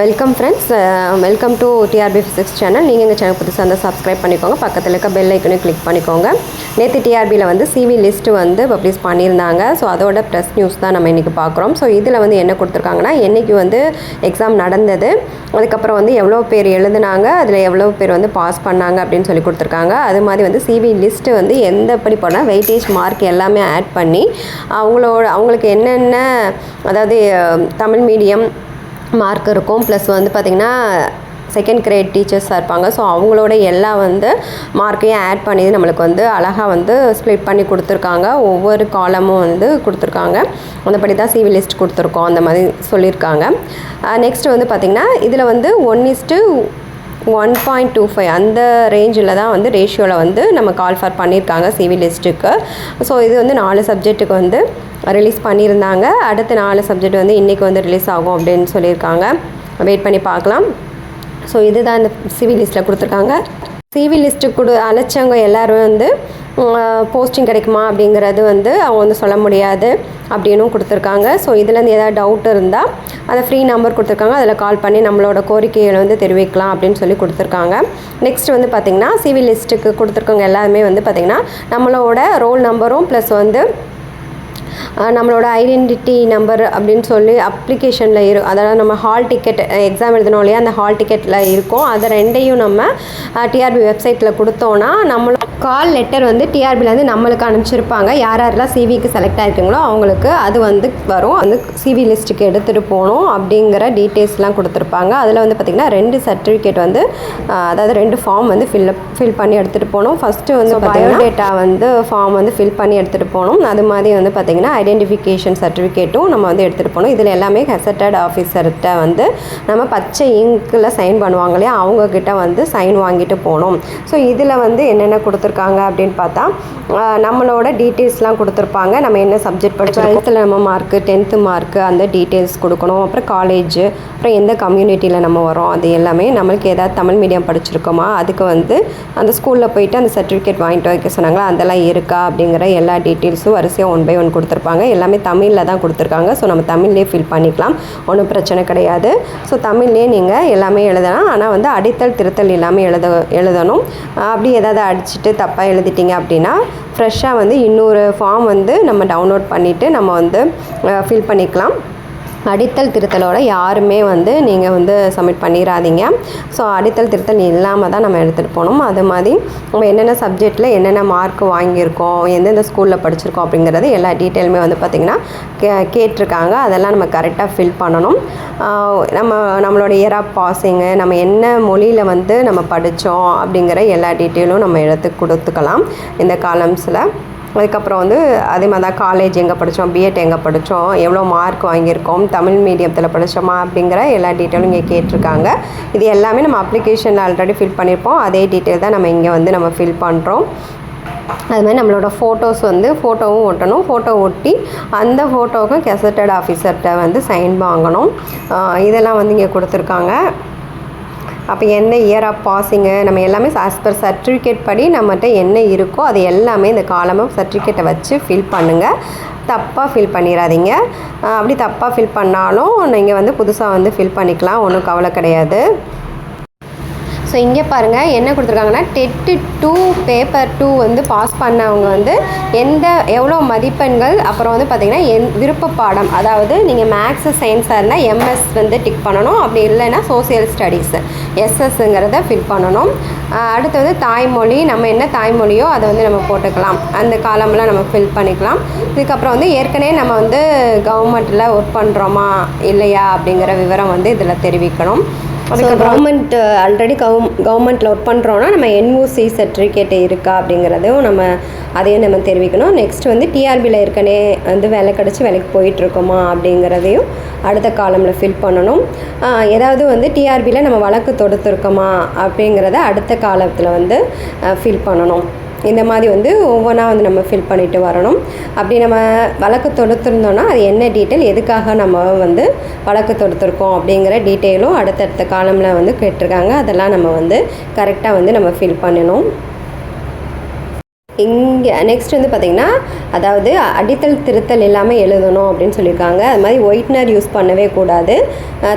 Welcome friends welcome to TRB physics channel நீங்கள் எங்கள் channel புதுசாக இருந்தால் சப்ஸ்கிரைப் பண்ணிக்கோங்க. பக்கத்தில் இருக்க பெல் ஐக்கனையும் கிளிக் பண்ணிக்கோங்க. நேற்று டிஆர்பியில் வந்து சிவி லிஸ்ட்டு வந்து பப்ளிஷ் பண்ணியிருந்தாங்க. ஸோ அதோட ப்ரெஸ் நியூஸ் தான் நம்ம இன்றைக்கி பார்க்குறோம். ஸோ இதில் வந்து என்ன கொடுத்துருக்காங்கன்னா என்றைக்கு வந்து எக்ஸாம் நடந்தது அதுக்கப்புறம் வந்து எவ்வளோ பேர் எழுதுனாங்க அதில் எவ்வளோ பேர் வந்து பாஸ் பண்ணாங்க அப்படின்னு சொல்லி கொடுத்துருக்காங்க. அது மாதிரி வந்து சிவி லிஸ்ட்டு வந்து எந்த படி போனால் வெயிட்டேஜ் மார்க் எல்லாமே ஆட் பண்ணி அவங்களோட அவங்களுக்கு என்னென்ன அதாவது தமிழ் மீடியம் மார்க் இருக்கும். ப்ளஸ் வந்து பார்த்திங்கன்னா செகண்ட் கிரேட் டீச்சர்ஸாக இருப்பாங்க. ஸோ அவங்களோட எல்லா வந்து மார்க்கையும் ஆட் பண்ணி நம்மளுக்கு வந்து அழகாக வந்து ஸ்ப்ளிட் பண்ணி கொடுத்துருக்காங்க. ஒவ்வொரு காலமும் வந்து கொடுத்துருக்காங்க. அந்தபடி தான் சிவி லிஸ்ட் கொடுத்துருக்கோம். அந்த மாதிரி சொல்லியிருக்காங்க. நெக்ஸ்ட் வந்து பார்த்திங்கன்னா இதில் வந்து one is to one point two five அந்த ரேஞ்சில் தான் வந்து ரேஷியோவில் வந்து நம்ம கால் ஃபார் பண்ணியிருக்காங்க சிவி லிஸ்ட்டுக்கு ஸோ இது வந்து நாலு சப்ஜெக்ட்டுக்கு வந்து ரிலீஸ் பண்ணியிருந்தாங்க. அடுத்த நாலு சப்ஜெக்ட் வந்து இன்றைக்கி வந்து ரிலீஸ் ஆகும் அப்படின்னு சொல்லியிருக்காங்க. வெயிட் பண்ணி பார்க்கலாம். ஸோ இதுதான் இந்த சிவி லிஸ்ட்டில் கொடுத்துருக்காங்க. சிவி லிஸ்ட்டு கொடு அழைச்சவங்க எல்லாரும் வந்து போஸ்டிங் கிடைக்குமா அப்படிங்கிறது வந்து அவங்க வந்து சொல்ல முடியாது அப்படின்னும் கொடுத்துருக்காங்க. ஸோ இதுலேருந்து ஏதாவது டவுட் இருந்தால் அதை ஃப்ரீ நம்பர் கொடுத்துருக்காங்க. அதில் கால் பண்ணி நம்மளோட கோரிக்கைகளை வந்து தெரிவிக்கலாம் அப்படின்னு சொல்லி கொடுத்துருக்காங்க. நெக்ஸ்ட் வந்து பார்த்திங்கன்னா சிவில் லிஸ்ட்டுக்கு கொடுத்துருக்கவங்க எல்லாருமே வந்து பார்த்திங்கன்னா நம்மளோட ரோல் நம்பரும் ப்ளஸ் வந்து நம்மளோட ஐடென்டிட்டி நம்பர் அப்படின்னு சொல்லி அப்ளிகேஷனில் இரு அதாவது நம்ம ஹால் டிக்கெட் எக்ஸாம் எழுதணும் இல்லையா? அந்த ஹால் டிக்கெட்டில் இருக்கும். அதை ரெண்டையும் நம்ம டிஆர்பி வெப்சைட்டில் கொடுத்தோன்னா நம்மளோட கால் லெட்டர் வந்து டிஆர்பிலேருந்து நம்மளுக்கு அனுப்பிச்சிருப்பாங்க. யார் யாரெல்லாம் சிவிக்கு செலக்ட் ஆகிருக்கீங்களோ அவங்களுக்கு அது வந்து வரும். வந்து சிவி லிஸ்ட்டுக்கு எடுத்துகிட்டு போகணும் அப்படிங்கிற டீட்டெயில்ஸ்லாம் கொடுத்துருப்பாங்க. அதில் வந்து பார்த்திங்கன்னா ரெண்டு சர்டிஃபிகேட் வந்து அதாவது ரெண்டு ஃபார்ம் வந்து ஃபில் ஃபில் பண்ணி எடுத்துகிட்டு போகணும். ஃபஸ்ட்டு வந்து பயோடேட்டா வந்து ஃபார்ம் வந்து ஃபில் பண்ணி எடுத்துகிட்டு போகணும். அது மாதிரி வந்து பார்த்திங்கன்னா ஐடென்டிஃபிகேஷன் சர்டிஃபிகேட்டும் நம்ம வந்து எடுத்துகிட்டு போகணும் இதில் எல்லாமே ஹெசட்டட் ஆஃபீஸர்கிட்ட வந்து நம்ம பச்சை இங்கில் சைன் பண்ணுவாங்க இல்லையா? அவங்கக்கிட்ட வந்து சைன் வாங்கிட்டு போகணும் ஸோ இதில் வந்து என்னென்ன கொடுத்துருக்காங்க அப்படின்னு பார்த்தா நம்மளோட டீட்டெயில்ஸ்லாம் கொடுத்துருப்பாங்க. நம்ம என்ன சப்ஜெக்ட் படித்தோம் டுவெல்த்தில் நம்ம மார்க்கு டென்த்து மார்க்கு அந்த டீட்டெயில்ஸ் கொடுக்கணும். அப்புறம் காலேஜ் அப்புறம் எந்த கம்யூனிட்டியில் நம்ம வரோம் அது எல்லாமே நம்மளுக்கு ஏதாவது தமிழ் மீடியம் படிச்சிருக்கோமா? அதுக்கு வந்து அந்த ஸ்கூலில் போயிட்டு அந்த சர்டிஃபிகேட் வாங்கிட்டு வைக்க சொன்னாங்களா? அதெல்லாம் இருக்கா? அப்படிங்கிற எல்லா டீட்டெயில்ஸும் வரிசையாக ஒன் பை ஒன் கொடுத்துருப்பாங்க. எல்லாமே தமிழில் தான் கொடுத்துருக்காங்க. ஸோ நம்ம தமிழ்லேயே ஃபில் பண்ணிக்கலாம். ஒன்றும் பிரச்சனை கிடையாது. ஸோ தமிழ்லேயே நீங்கள் எல்லாமே எழுதலாம். ஆனால் வந்து அடித்தல் திருத்தல் எல்லாமே எழுத எழுதணும். அப்படி ஏதாவது அடிச்சுட்டு தப்பாக எழுதிட்டீங்க அப்படின்னா ஃப்ரெஷ்ஷாக வந்து இன்னொரு ஃபார்ம் வந்து நம்ம டவுன்லோட் பண்ணிவிட்டு நம்ம வந்து ஃபில் பண்ணிக்கலாம். அடித்தல் திருத்தலோட யாருமே வந்து நீங்கள் வந்து சப்மிட் பண்ணிடாதீங்க ஸோ அடித்தல் திருத்தல் இல்லாமல் தான் நம்ம எடுத்துகிட்டு போகணும். அது மாதிரி நம்ம என்னென்ன சப்ஜெக்டில் என்னென்ன மார்க் வாங்கியிருக்கோம் எந்தெந்த ஸ்கூலில் படிச்சிருக்கோம் அப்படிங்கிறது எல்லா டீட்டெயிலுமே வந்து பார்த்திங்கன்னா கே கேட்டிருக்காங்க. அதெல்லாம் நம்ம கரெக்டாக ஃபில் பண்ணணும். நம்ம நம்மளோட இயர் ஆஃப் பாசிங்கு நம்ம என்ன மொழியில் வந்து நம்ம படித்தோம் அப்படிங்கிற எல்லா டீட்டெயிலும் நம்ம எடுத்து கொடுத்துக்கலாம். இந்த காலம்ஸில் அதுக்கப்புறம் வந்து அதே மாதிரி தான் காலேஜ் எங்கே படித்தோம் பிஎட் எங்கே படித்தோம் எவ்வளோ மார்க் வாங்கியிருக்கோம் தமிழ் மீடியத்தில் படித்தோமா அப்படிங்கிற எல்லா டீட்டெயிலும் இங்கே கேட்டிருக்காங்க. இது எல்லாமே நம்ம அப்ளிகேஷனில் ஆல்ரெடி ஃபில் பண்ணியிருப்போம். அதே டீட்டெயில் தான் நம்ம இங்கே வந்து நம்ம ஃபில் பண்ணுறோம் அது மாதிரி நம்மளோட ஃபோட்டோஸ் வந்து ஃபோட்டோவும் ஒட்டணும். ஃபோட்டோ ஒட்டி அந்த ஃபோட்டோவுக்கும் கெசட்டட் ஆஃபீஸர்கிட்ட வந்து சைன் வாங்கணும். இதெல்லாம் வந்து இங்கே கொடுத்துருக்காங்க. அப்போ என்ன இயர் ஆஃப் பாசிங்கு நம்ம எல்லாமே ஆஸ் பர் சர்டிஃபிகேட் படி நம்மகிட்ட என்ன இருக்கோ அது எல்லாமே இந்த காலமாக சர்டிஃபிகேட்டை வச்சு ஃபில் பண்ணுங்கள் தப்பாக ஃபில் பண்ணிடாதீங்க அப்படி தப்பாக ஃபில் பண்ணாலும் நீங்கள் வந்து புதுசாக வந்து ஃபில் பண்ணிக்கலாம். ஒன்றும் கவலை கிடையாது. ஸோ இங்கே பாருங்கள் என்ன கொடுத்துருக்காங்கன்னா டெட்டு டூ பேப்பர் டூ வந்து பாஸ் பண்ணவங்க வந்து எந்த எவ்வளோ மதிப்பெண்கள் அப்புறம் வந்து பார்த்திங்கன்னா எந் விருப்ப பாடம் அதாவது நீங்கள் மேக்ஸு சயின்ஸாக இருந்தால் எம்எஸ் வந்து டிக் பண்ணணும். அப்படி இல்லைன்னா சோசியல் ஸ்டடீஸு எஸ்எஸ்ங்கிறத ஃபில் பண்ணணும். அடுத்து வந்து தாய்மொழி. நம்ம என்ன தாய்மொழியோ அதை வந்து நம்ம போட்டுக்கலாம். அந்த காலம்லாம் நம்ம ஃபில் பண்ணிக்கலாம். இதுக்கப்புறம் வந்து ஏற்கனவே நம்ம வந்து கவர்மெண்ட்டில் ஒர்க் பண்ணுறோமா இல்லையா அப்படிங்கிற விவரம் வந்து இதில் தெரிவிக்கணும். கவர்மெண்ட் ஆல்ரெடி கவர்ம் கவர்மெண்ட்டில் ஒர்க் பண்ணுறோன்னா நம்ம என்ஓசி சர்டிஃபிகேட் இருக்கா அப்படிங்கிறதையும் நம்ம அதையும் நம்ம தெரிவிக்கணும். நெக்ஸ்ட் வந்து டிஆர்பியில் இருக்கனே வந்து வேலை கிடச்சி வேலைக்கு போயிட்டுருக்கோமா அப்படிங்கிறதையும் அடுத்த காலமில் ஃபில் பண்ணணும். ஏதாவது வந்து டிஆர்பியில் நம்ம வழக்கு தொடுத்துருக்கோமா அப்படிங்கிறத அடுத்த காலத்தில் வந்து ஃபில் பண்ணணும். இந்த மாதிரி வந்து ஒவ்வொன்றா வந்து நம்ம ஃபில் பண்ணிட்டு வரணும். அப்படி நம்ம வழக்கு தொடுத்திருந்தோம்னா அது என்ன டீட்டெயில் எதுக்காக நம்ம வந்து வழக்கு தொடுத்துருக்கோம் அப்படிங்கிற டீட்டெயிலும் அடுத்தடுத்த காலமில் வந்து கேட்டிருக்காங்க. அதெல்லாம் நம்ம வந்து கரெக்டாக வந்து நம்ம ஃபில் பண்ணணும் இங்கே நெக்ஸ்ட் வந்து பார்த்திங்கன்னா அதாவது அடித்தல் திருத்தல் இல்லாமல் எழுதணும் அப்படின்னு சொல்லியிருக்காங்க. அது மாதிரி ஒயிட்னர் யூஸ் பண்ணவே கூடாது.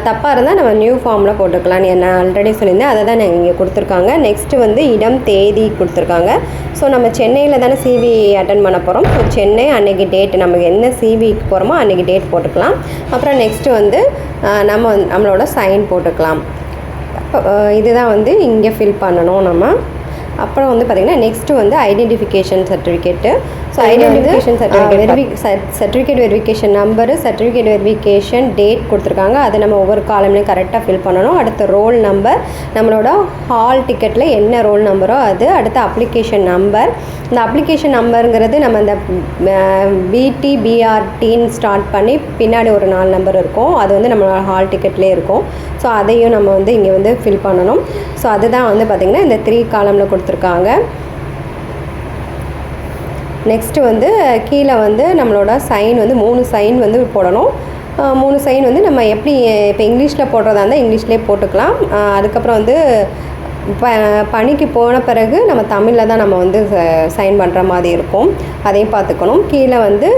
தப்பாக இருந்தால் நம்ம நியூ ஃபார்மில் போட்டுக்கலான்னு நான் ஆல்ரெடி சொல்லியிருந்தேன் அதை தான் இங்கே கொடுத்துருக்காங்க. நெக்ஸ்ட்டு வந்து இடம் தேதி கொடுத்துருக்காங்க. ஸோ நம்ம சென்னையில் தானே சிவி அட்டன் பண்ண போகிறோம் ஸோ சென்னை அன்றைக்கி டேட் நமக்கு என்ன சிவிக்கு போகிறோமோ அன்றைக்கி டேட் போட்டுக்கலாம். அப்புறம் நெக்ஸ்ட்டு வந்து நம்ம நம்மளோட சைன் போட்டுக்கலாம். இதுதான் வந்து இங்கே ஃபில் பண்ணணும் நம்ம. அப்புறம் வந்து பார்த்திங்கன்னா நெக்ஸ்ட்டு வந்து identification certificate so identification verify certificate verification number certificate verification date கொடுத்துருக்காங்க. அதை நம்ம ஒவ்வொரு காலம்லையும் கரெக்டாக ஃபில் பண்ணணும். அடுத்து ரோல் நம்பர் நம்மளோட ஹால் டிக்கெட்டில் என்ன ரோல் நம்பரோ அது அடுத்து அப்ளிகேஷன் நம்பர் இந்த அப்ளிகேஷன் நம்பருங்கிறது நம்ம இந்த பிடி பிஆர்டின்னு ஸ்டார்ட் பண்ணி பின்னாடி ஒரு நாலு நம்பர் இருக்கும். அது வந்து நம்மளோட ஹால் டிக்கெட்லேயே இருக்கும். ஸோ அதையும் நம்ம வந்து இங்கே வந்து ஃபில் பண்ணணும். ஸோ அதுதான் வந்து பார்த்திங்கன்னா இந்த த்ரீ காலமில் கொடுத்துருக்காங்க. நெக்ஸ்ட்டு வந்து கீழே வந்து நம்மளோட சைன் வந்து மூணு சைன் வந்து போடணும். மூணு சைன் வந்து நம்ம எப்படி இப்போ இங்கிலீஷில் போடுறதா இருந்தால் இங்கிலீஷ்லேயே போட்டுக்கலாம். அதுக்கப்புறம் வந்து ப பணிக்கு போன பிறகு நம்ம தமிழில் தான் நம்ம வந்து சைன் பண்ணுற மாதிரி இருக்கும். அதையும் பார்த்துக்கணும். கீழே வந்து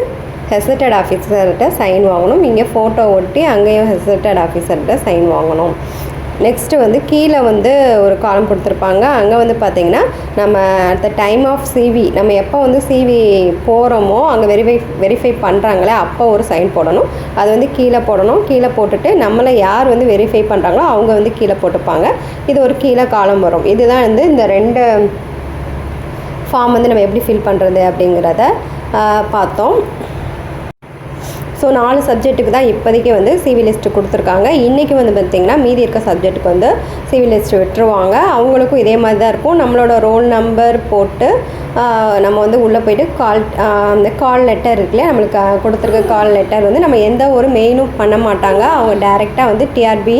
ஹெசிட்டட் ஆஃபீஸர்கிட்ட சைன் வாங்கணும். இங்கே ஃபோட்டோ ஒட்டி அங்கேயும் ஹெசிட்டட் ஆஃபீஸர்கிட்ட சைன் வாங்கணும். நெக்ஸ்ட்டு வந்து கீழே வந்து ஒரு காலம் கொடுத்துருப்பாங்க. அங்கே வந்து பார்த்திங்கன்னா நம்ம at the time of CV நம்ம எப்போ வந்து சிவி போகிறோமோ அங்கே வெரிஃபை வெரிஃபை பண்ணுறாங்களே அப்போ ஒரு சைன் போடணும். அது வந்து கீழே போடணும். கீழே போட்டுட்டு நம்மளை யார் வந்து வெரிஃபை பண்ணுறாங்களோ அவங்க வந்து கீழே போட்டுப்பாங்க. இது ஒரு கீழே காலம் வரும். இதுதான் வந்து இந்த ரெண்டு ஃபார்ம் வந்து நம்ம எப்படி ஃபில் பண்ணுறது அப்படிங்கிறத பார்த்தோம். ஸோ நாலு சப்ஜெக்ட்டுக்கு தான் இப்போதைக்கு வந்து சிவி லிஸ்ட்டு கொடுத்துருக்காங்க. இன்றைக்கி வந்து பார்த்திங்கன்னா மீதி இருக்க சப்ஜெக்ட்டுக்கு வந்து சிவி லிஸ்ட் விட்டுருவாங்க. அவங்களுக்கும் இதே மாதிரி தான் இருக்கும். நம்மளோட ரோல் நம்பர் போட்டு நம்ம வந்து உள்ளே போயிட்டு கால் அந்த கால் லெட்டர் இருக்குல்லையா நம்மளுக்கு கொடுத்துருக்க கால் லெட்டர் வந்து நம்ம எந்த ஒரு மெயினும் பண்ண மாட்டாங்க. அவங்க டைரெக்டாக வந்து டிஆர்பி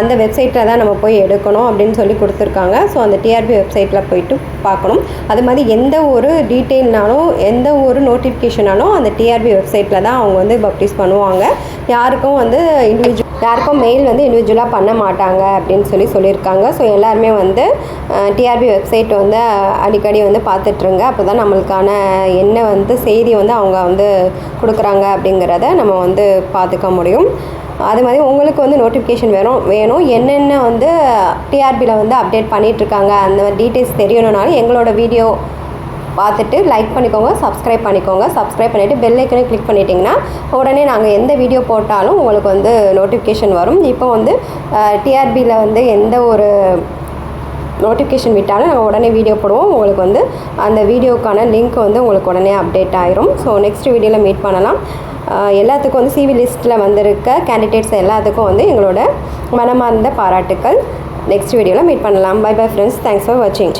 அந்த வெப்சைட்டில் தான் நம்ம போய் எடுக்கணும் அப்படின்னு சொல்லி கொடுத்துருக்காங்க. ஸோ அந்த டிஆர்பி வெப்சைட்டில் போயிட்டு பார்க்கணும். அது மாதிரி எந்த ஒரு டீட்டெயில்னாலும் எந்த ஒரு நோட்டிஃபிகேஷனாலும் அந்த டிஆர்பி வெப்சைட்டில் தான் அவங்க வந்து பப்டிஸ் பண்ணுவாங்க. யாருக்கும் வந்து இண்டிவிஜுவல் யாருக்கும் மெயில் வந்து இண்டிவிஜுவலாக பண்ண மாட்டாங்க அப்படின்னு சொல்லி சொல்லியிருக்காங்க. ஸோ எல்லாருமே வந்து டிஆர்பி வெப்சைட் வந்து அடிக்கடி வந்து பார்த்துட்ருங்க. அப்போ தான் நம்மளுக்கான என்ன வந்து செய்தி வந்து அவங்க வந்து கொடுக்குறாங்க அப்படிங்கிறத நம்ம வந்து பார்த்துக்க முடியும். அது மாதிரி உங்களுக்கு வந்து நோட்டிஃபிகேஷன் வேணும் வேணும். என்னென்ன வந்து டிஆர்பியில் வந்து அப்டேட் பண்ணிகிட்ருக்காங்க அந்த டீட்டெயில்ஸ் தெரியணுனாலும் எங்களோட வீடியோ பார்த்துட்டு லைக் பண்ணிக்கோங்க சப்ஸ்கிரைப் பண்ணிக்கோங்க. சப்ஸ்கிரைப் பண்ணிவிட்டு பெல் ஐக்கனை கிளிக் பண்ணிட்டீங்கன்னா உடனே நாங்கள் எந்த வீடியோ போட்டாலும் உங்களுக்கு வந்து நோட்டிஃபிகேஷன் வரும். இப்போ வந்து டிஆர்பியில் வந்து எந்த ஒரு நோட்டிஃபிகேஷன் விட்டாலும் நாங்கள் உடனே வீடியோ போடுவோம். உங்களுக்கு வந்து அந்த வீடியோக்கான லிங்க் வந்து உங்களுக்கு உடனே அப்டேட் ஆயிரும். ஸோ நெக்ஸ்ட் வீடியோவில் மீட் பண்ணலாம். எல்லாத்துக்கும் வந்து சிவி லிஸ்ட்டில் வந்திருக்க கேண்டிடேட்ஸ் எல்லாத்துக்கும் வந்து எங்களோட மனமார்ந்த பாராட்டுக்கள். நெக்ஸ்ட் வீடியோவில் மீட் பண்ணலாம். Bye bye friends thanks for வாட்சிங்